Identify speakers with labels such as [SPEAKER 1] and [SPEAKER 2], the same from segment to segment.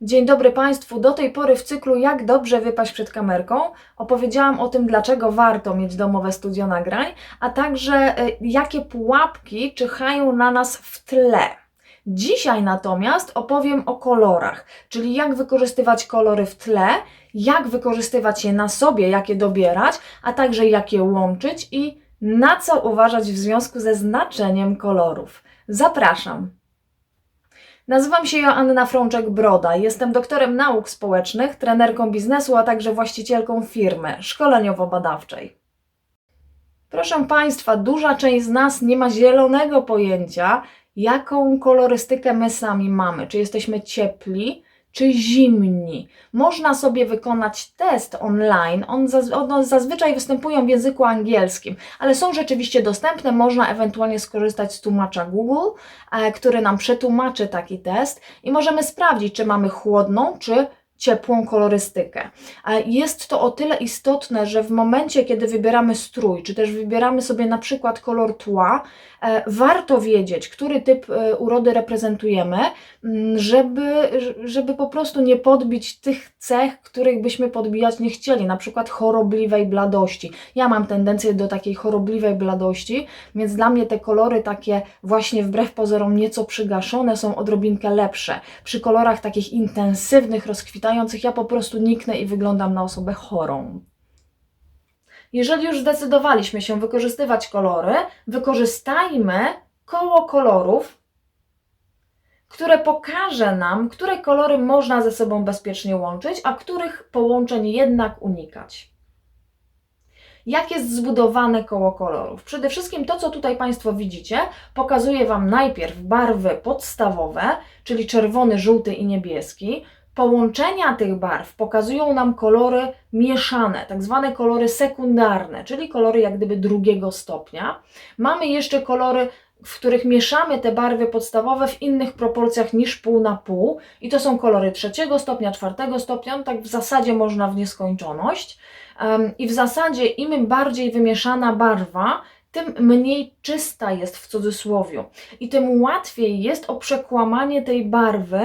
[SPEAKER 1] Dzień dobry Państwu. Do tej pory w cyklu Jak dobrze wypaść przed kamerką opowiedziałam o tym, dlaczego warto mieć domowe studio nagrań, a także y, jakie pułapki czyhają na nas w tle. Dzisiaj natomiast opowiem o kolorach, czyli jak wykorzystywać kolory w tle, jak wykorzystywać je na sobie, jak je dobierać, a także jak je łączyć i na co uważać w związku ze znaczeniem kolorów. Zapraszam. Nazywam się Joanna Frączek-Broda. Jestem doktorem nauk społecznych, trenerką biznesu, a także właścicielką firmy szkoleniowo-badawczej. Proszę Państwa, duża część z nas nie ma zielonego pojęcia, jaką kolorystykę my sami mamy. Czy jesteśmy ciepli, czy zimni. Można sobie wykonać test online. On zaz zazwyczaj występują w języku angielskim, ale są rzeczywiście dostępne. Można ewentualnie skorzystać z tłumacza Google, e, który nam przetłumaczy taki test i możemy sprawdzić, czy mamy chłodną, czy ciepłą kolorystykę. Jest to o tyle istotne, że w momencie, kiedy wybieramy strój, czy też wybieramy sobie na przykład kolor tła, e, warto wiedzieć, który typ e, urody reprezentujemy, mm, żeby, żeby po prostu nie podbić tych cech, których byśmy podbijać nie chcieli, na przykład chorobliwej bladości. Ja mam tendencję do takiej chorobliwej bladości, więc dla mnie te kolory takie właśnie wbrew pozorom nieco przygaszone są odrobinkę lepsze. Przy kolorach takich intensywnych, rozkwitających ja po prostu niknę i wyglądam na osobę chorą. Jeżeli już zdecydowaliśmy się wykorzystywać kolory, wykorzystajmy koło kolorów, które pokaże nam, które kolory można ze sobą bezpiecznie łączyć, a których połączeń jednak unikać. Jak jest zbudowane koło kolorów? Przede wszystkim to, co tutaj Państwo widzicie, pokazuje Wam najpierw barwy podstawowe, czyli czerwony, żółty i niebieski. Połączenia tych barw pokazują nam kolory mieszane, tak zwane kolory sekundarne, czyli kolory jak gdyby drugiego stopnia. Mamy jeszcze kolory, w których mieszamy te barwy podstawowe w innych proporcjach niż pół na pół, i to są kolory trzeciego stopnia, czwartego stopnia, no tak w zasadzie można w nieskończoność. I w zasadzie im bardziej wymieszana barwa, tym mniej czysta jest w cudzysłowie. I tym łatwiej jest o przekłamanie tej barwy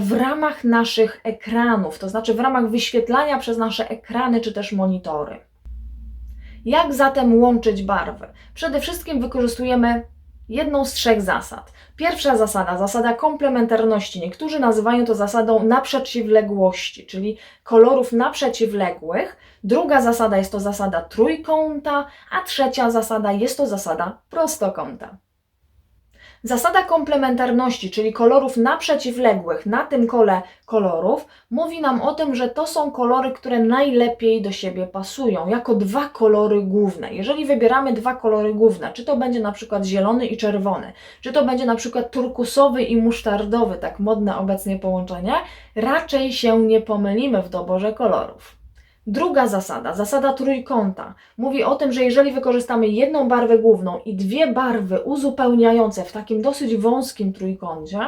[SPEAKER 1] w ramach naszych ekranów, to znaczy w ramach wyświetlania przez nasze ekrany czy też monitory. Jak zatem łączyć barwy? Przede wszystkim wykorzystujemy jedną z trzech zasad. Pierwsza zasada, zasada komplementarności. Niektórzy nazywają to zasadą naprzeciwległości, czyli kolorów naprzeciwległych. Druga zasada jest to zasada trójkąta, a trzecia zasada jest to zasada prostokąta. Zasada komplementarności, czyli kolorów naprzeciwległych na tym kole kolorów, mówi nam o tym, że to są kolory, które najlepiej do siebie pasują, jako dwa kolory główne. Jeżeli wybieramy dwa kolory główne, czy to będzie na przykład zielony i czerwony, czy to będzie na przykład turkusowy i musztardowy, tak modne obecnie połączenie, raczej się nie pomylimy w doborze kolorów. Druga zasada, zasada trójkąta, mówi o tym, że jeżeli wykorzystamy jedną barwę główną i dwie barwy uzupełniające w takim dosyć wąskim trójkącie,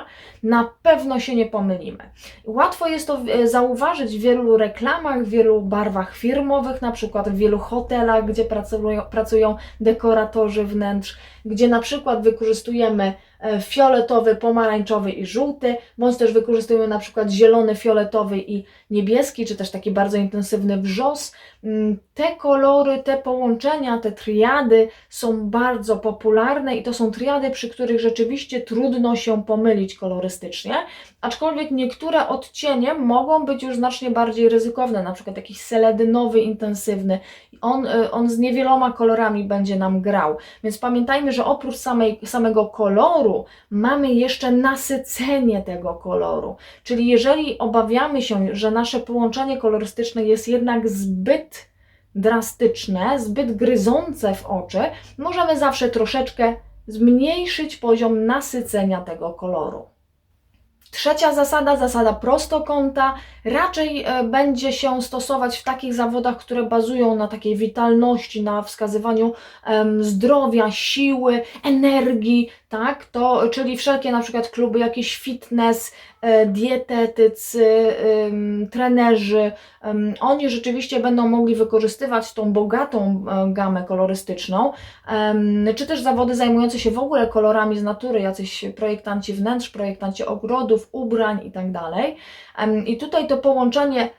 [SPEAKER 1] na pewno się nie pomylimy. Łatwo jest to e, zauważyć w wielu reklamach, w wielu barwach firmowych, na przykład w wielu hotelach, gdzie pracują, pracują dekoratorzy wnętrz, gdzie na przykład wykorzystujemy fioletowy, pomarańczowy i żółty, bądź też wykorzystujemy na przykład zielony, fioletowy i niebieski, czy też taki bardzo intensywny wrzos. Mm, Te kolory, te połączenia, te triady są bardzo popularne i to są triady, przy których rzeczywiście trudno się pomylić kolorystycznie, aczkolwiek niektóre odcienie mogą być już znacznie bardziej ryzykowne, na przykład jakiś seledynowy, intensywny. On, y, on z niewieloma kolorami będzie nam grał, więc pamiętajmy, że oprócz samej, samego koloru mamy jeszcze nasycenie tego koloru. Czyli jeżeli obawiamy się, że nasze połączenie kolorystyczne jest jednak zbyt drastyczne, zbyt gryzące w oczy, możemy zawsze troszeczkę zmniejszyć poziom nasycenia tego koloru. Trzecia zasada, zasada prostokąta, raczej e, będzie się stosować w takich zawodach, które bazują na takiej witalności, na wskazywaniu zdrowia, siły, energii, tak, to, czyli wszelkie na przykład kluby, jakieś fitness, e, dietetycy, trenerzy, oni rzeczywiście będą mogli wykorzystywać tą bogatą e, gamę kolorystyczną, czy też zawody zajmujące się w ogóle kolorami z natury, jacyś projektanci wnętrz, projektanci ogrodów, ubrań i tak I tutaj to połączenie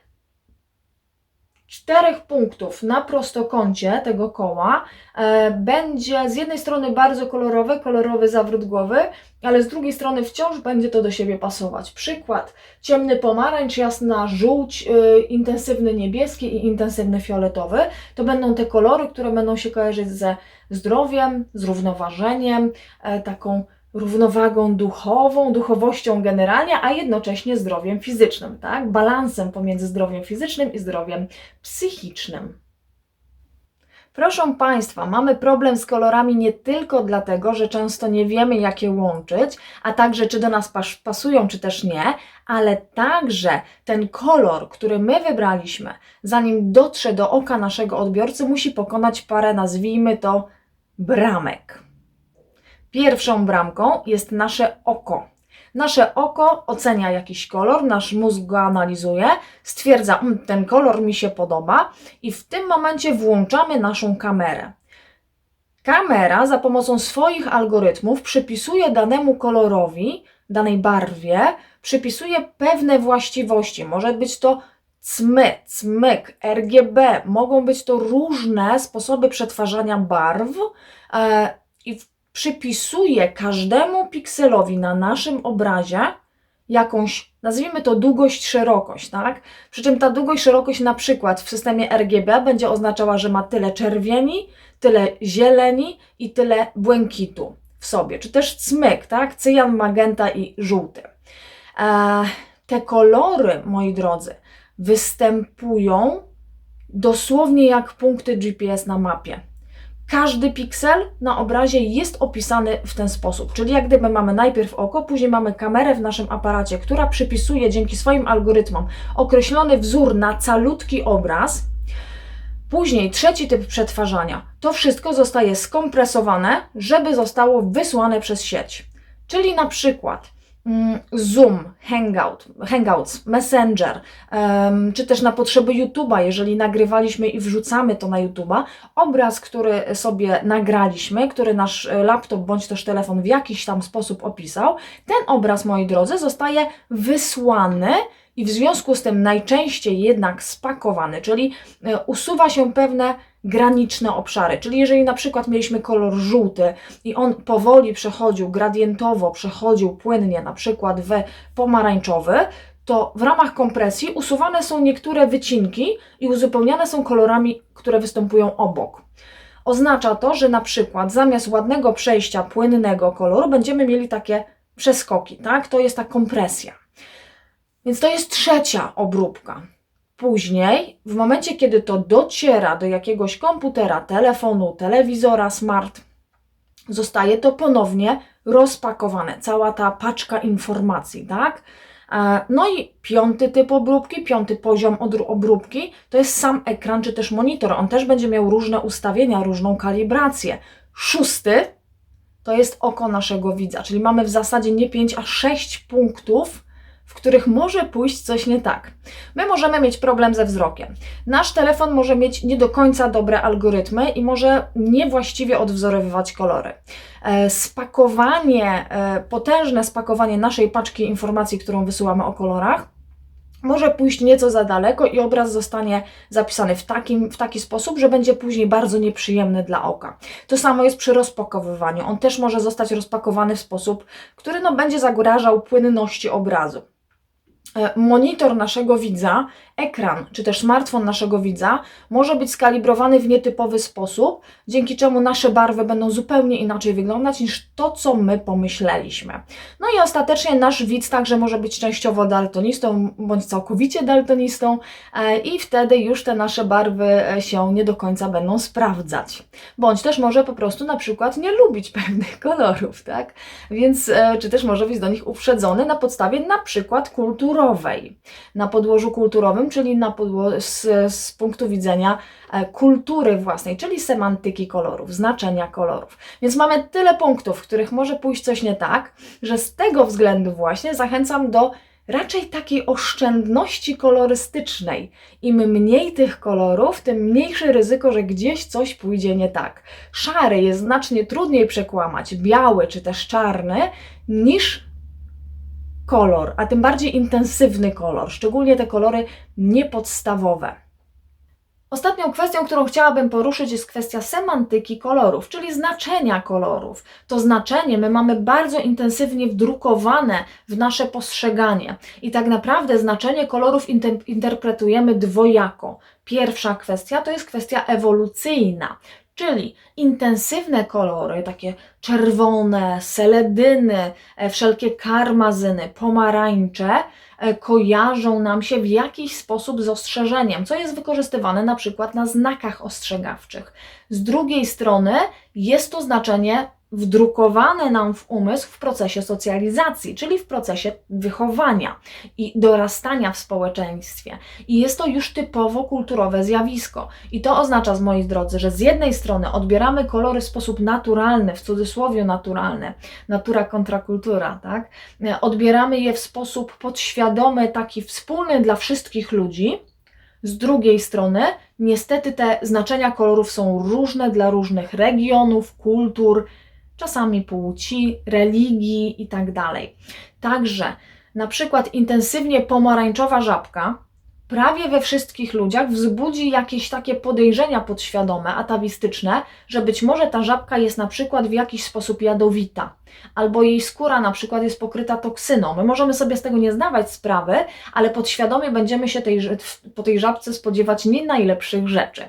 [SPEAKER 1] czterech punktów na prostokącie tego koła e, będzie z jednej strony bardzo kolorowy, kolorowy zawrót głowy, ale z drugiej strony wciąż będzie to do siebie pasować. Przykład: ciemny pomarańcz, jasna żółć, y, intensywny niebieski i intensywny fioletowy. To będą te kolory, które będą się kojarzyć ze zdrowiem, zrównoważeniem, e, taką równowagą duchową, duchowością generalnie, a jednocześnie zdrowiem fizycznym, tak? Balansem pomiędzy zdrowiem fizycznym i zdrowiem psychicznym. Proszę Państwa, mamy problem z kolorami nie tylko dlatego, że często nie wiemy, jak je łączyć, a także czy do nas pas pasują, czy też nie, ale także ten kolor, który my wybraliśmy, zanim dotrze do oka naszego odbiorcy, musi pokonać parę, nazwijmy to, bramek. Pierwszą bramką jest nasze oko. Nasze oko ocenia jakiś kolor, nasz mózg go analizuje, stwierdza, "Mm, ten kolor mi się podoba, i w tym momencie włączamy naszą kamerę. Kamera za pomocą swoich algorytmów przypisuje danemu kolorowi, danej barwie, przypisuje pewne właściwości. Może być to cmy, cmyk, RGB, mogą być to różne sposoby przetwarzania barw e, i w- przypisuje każdemu pikselowi na naszym obrazie jakąś, nazwijmy to długość, szerokość, tak? Przy czym ta długość, szerokość na przykład w systemie RGB będzie oznaczała, że ma tyle czerwieni, tyle zieleni i tyle błękitu w sobie, czy też cmyk, tak? Cyjan, magenta i żółty. E, te kolory, moi drodzy, występują dosłownie jak punkty GPS na mapie. Każdy piksel na obrazie jest opisany w ten sposób, czyli jak gdyby mamy najpierw oko, później mamy kamerę w naszym aparacie, która przypisuje dzięki swoim algorytmom określony wzór na calutki obraz. Później trzeci typ przetwarzania. To wszystko zostaje skompresowane, żeby zostało wysłane przez sieć. Czyli na przykład Zoom, Hangout, Hangouts, Messenger, czy też na potrzeby YouTube'a, jeżeli nagrywaliśmy i wrzucamy to na YouTube'a, obraz, który sobie nagraliśmy, który nasz e, laptop bądź też telefon w jakiś tam sposób opisał, ten obraz, moi drodzy, zostaje wysłany i w związku z tym najczęściej jednak spakowany, czyli e, usuwa się pewne graniczne obszary. Czyli jeżeli na przykład mieliśmy kolor żółty i on powoli przechodził, gradientowo przechodził płynnie na przykład w pomarańczowy, to w ramach kompresji usuwane są niektóre wycinki i uzupełniane są kolorami, które występują obok. Oznacza to, że na przykład zamiast ładnego przejścia płynnego koloru będziemy mieli takie przeskoki, tak? To jest ta kompresja. Więc to jest trzecia obróbka. Później, w momencie, kiedy to dociera do jakiegoś komputera, telefonu, telewizora, smart, zostaje to ponownie rozpakowane, cała ta paczka informacji, tak? E, No i piąty typ obróbki, piąty poziom obróbki to jest sam ekran czy też monitor. On też będzie miał różne ustawienia, różną kalibrację. Szósty to jest oko naszego widza, czyli mamy w zasadzie nie 5, a 6 punktów, w których może pójść coś nie tak. My możemy mieć problem ze wzrokiem. Nasz telefon może mieć nie do końca dobre algorytmy i może niewłaściwie odwzorowywać kolory. E, Spakowanie, e, potężne spakowanie naszej paczki informacji, którą wysyłamy o kolorach, może pójść nieco za daleko i obraz zostanie zapisany w, takim, w taki sposób, że będzie później bardzo nieprzyjemny dla oka. To samo jest przy rozpakowywaniu. On też może zostać rozpakowany w sposób, który no, będzie zagrażał płynności obrazu. E, Monitor naszego widza, ekran czy też smartfon naszego widza może być skalibrowany w nietypowy sposób, dzięki czemu nasze barwy będą zupełnie inaczej wyglądać niż to, co my pomyśleliśmy. No i ostatecznie nasz widz także może być częściowo daltonistą bądź całkowicie daltonistą e, i wtedy już te nasze barwy e, się nie do końca będą sprawdzać. Bądź też może po prostu na przykład nie lubić pewnych kolorów, tak? Więc e, czy też może być do nich uprzedzony na podstawie na przykład kulturowej. kulturowej. Na podłożu kulturowym, czyli na z, z punktu widzenia e, kultury własnej, czyli semantyki kolorów, znaczenia kolorów. Więc mamy tyle punktów, w których może pójść coś nie tak, że z tego względu właśnie zachęcam do raczej takiej oszczędności kolorystycznej. Im mniej tych kolorów, tym mniejsze ryzyko, że gdzieś coś pójdzie nie tak. Szary jest znacznie trudniej przekłamać, biały czy też czarny, niż kolor, a tym bardziej intensywny kolor, szczególnie te kolory niepodstawowe. Ostatnią kwestią, którą chciałabym poruszyć, jest kwestia semantyki kolorów, czyli znaczenia kolorów. To znaczenie my mamy bardzo intensywnie wdrukowane w nasze postrzeganie i tak naprawdę znaczenie kolorów inter- interpretujemy dwojako. Pierwsza kwestia to jest kwestia ewolucyjna, czyli intensywne kolory, takie czerwone, seledyny, e, wszelkie karmazyny, pomarańcze, e, kojarzą nam się w jakiś sposób z ostrzeżeniem, co jest wykorzystywane na przykład na znakach ostrzegawczych. Z drugiej strony jest to znaczenie wdrukowane nam w umysł w procesie socjalizacji, czyli w procesie wychowania i dorastania w społeczeństwie. I jest to już typowo kulturowe zjawisko. I to oznacza, z mojej drodzy, że z jednej strony odbieramy kolory w sposób naturalny, w cudzysłowie naturalny, natura kontra kultura, tak? Odbieramy je w sposób podświadomy, taki wspólny dla wszystkich ludzi. Z drugiej strony, niestety te znaczenia kolorów są różne dla różnych regionów, kultur, czasami płci, religii itd. Także na przykład intensywnie pomarańczowa żabka prawie we wszystkich ludziach wzbudzi jakieś takie podejrzenia podświadome, atawistyczne, że być może ta żabka jest na przykład w jakiś sposób jadowita, albo jej skóra na przykład jest pokryta toksyną. My możemy sobie z tego nie zdawać sprawy, ale podświadomie będziemy się tej, po tej żabce spodziewać nie najlepszych rzeczy.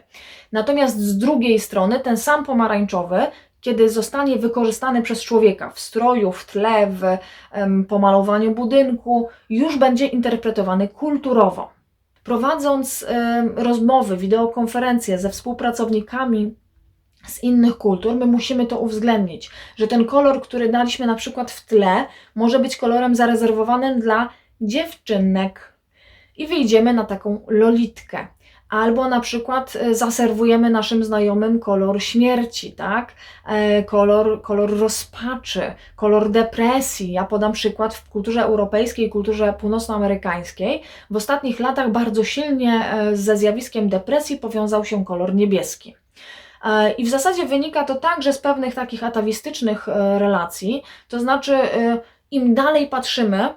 [SPEAKER 1] Natomiast z drugiej strony ten sam pomarańczowy kiedy zostanie wykorzystany przez człowieka w stroju, w tle, w pomalowaniu budynku, już będzie interpretowany kulturowo. Prowadząc rozmowy, wideokonferencje ze współpracownikami z innych kultur, my musimy to uwzględnić, że ten kolor, który daliśmy na przykład w tle, może być kolorem zarezerwowanym dla dziewczynek. I wyjdziemy na taką lolitkę. Albo na przykład e, zaserwujemy naszym znajomym kolor śmierci, tak? E, kolor, kolor rozpaczy, kolor depresji. Ja podam przykład w kulturze europejskiej kulturze północnoamerykańskiej. W ostatnich latach bardzo silnie e, ze zjawiskiem depresji powiązał się kolor niebieski. I w zasadzie wynika to także z pewnych takich atawistycznych relacji, to znaczy im dalej patrzymy,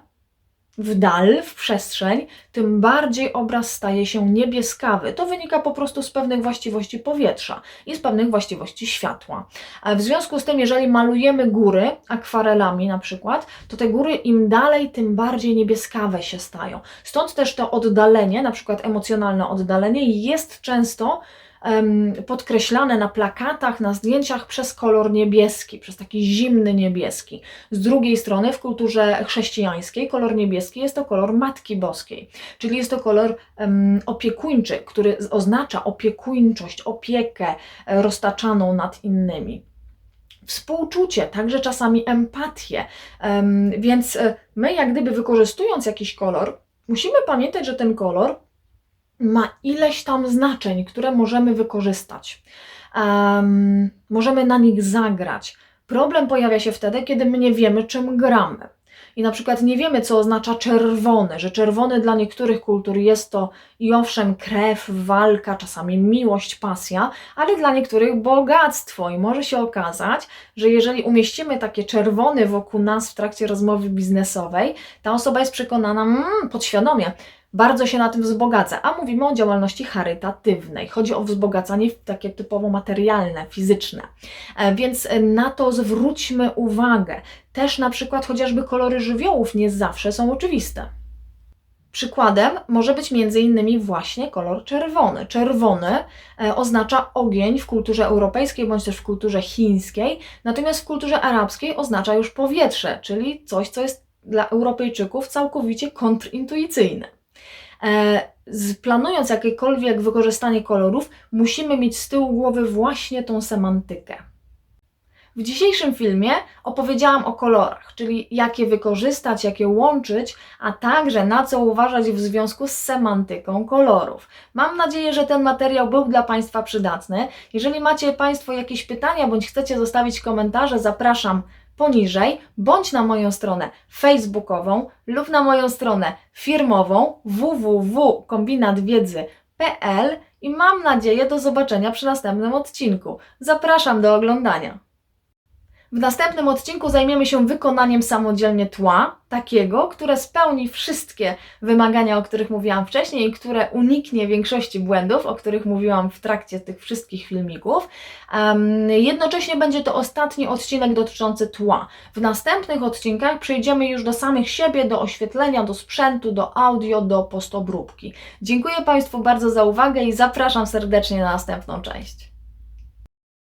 [SPEAKER 1] w dal, w przestrzeń, tym bardziej obraz staje się niebieskawy. To wynika po prostu z pewnych właściwości powietrza i z pewnych właściwości światła. W związku z tym, jeżeli malujemy góry akwarelami na przykład, to te góry im dalej, tym bardziej niebieskawe się stają. Stąd też to oddalenie, na przykład emocjonalne oddalenie, jest często podkreślane na plakatach, na zdjęciach przez kolor niebieski, przez taki zimny niebieski. Z drugiej strony w kulturze chrześcijańskiej kolor niebieski jest to kolor Matki Boskiej, czyli jest to kolor opiekuńczy, który oznacza opiekuńczość, opiekę e, roztaczaną nad innymi. Współczucie, także czasami empatię. Em, więc e, my, jak gdyby wykorzystując jakiś kolor, musimy pamiętać, że ten kolor ma ileś tam znaczeń, które możemy wykorzystać. Em, możemy na nich zagrać. Problem pojawia się wtedy, kiedy my nie wiemy, czym gramy. I na przykład nie wiemy, co oznacza czerwony, że czerwony dla niektórych kultur jest to i owszem krew, walka, czasami miłość, pasja, ale dla niektórych bogactwo. I może się okazać, że jeżeli umieścimy takie czerwony wokół nas w trakcie rozmowy biznesowej, ta osoba jest przekonana mm, podświadomie, bardzo się na tym wzbogaca. A mówimy o działalności charytatywnej. Chodzi o wzbogacanie takie typowo materialne, fizyczne. E, Więc e, na to zwróćmy uwagę. Też na przykład chociażby kolory żywiołów nie zawsze są oczywiste. Przykładem może być innymi właśnie kolor czerwony. Czerwony e, oznacza ogień w kulturze europejskiej bądź też w kulturze chińskiej, natomiast w kulturze arabskiej oznacza już powietrze, czyli coś, co jest dla Europejczyków całkowicie kontrintuicyjne. E, planując jakiekolwiek wykorzystanie kolorów, musimy mieć z tyłu głowy właśnie tą semantykę. W dzisiejszym filmie opowiedziałam o kolorach, czyli jak je wykorzystać, jak je łączyć, a także na co uważać w związku z semantyką kolorów. Mam nadzieję, że ten materiał był dla Państwa przydatny. Jeżeli macie Państwo jakieś pytania bądź chcecie zostawić komentarze, zapraszam poniżej, bądź na moją stronę facebookową lub na moją stronę firmową www.kombinatwiedzy.pl i mam nadzieję do zobaczenia przy następnym odcinku. Zapraszam do oglądania. W następnym odcinku zajmiemy się wykonaniem samodzielnie tła, takiego, które spełni wszystkie wymagania, o których mówiłam wcześniej i które uniknie większości błędów, o których mówiłam w trakcie tych wszystkich filmików. Um, jednocześnie będzie to ostatni odcinek dotyczący tła. W następnych odcinkach przejdziemy już do samych siebie, do oświetlenia, do sprzętu, do audio, do postobróbki. Dziękuję Państwu bardzo za uwagę i zapraszam serdecznie na następną część.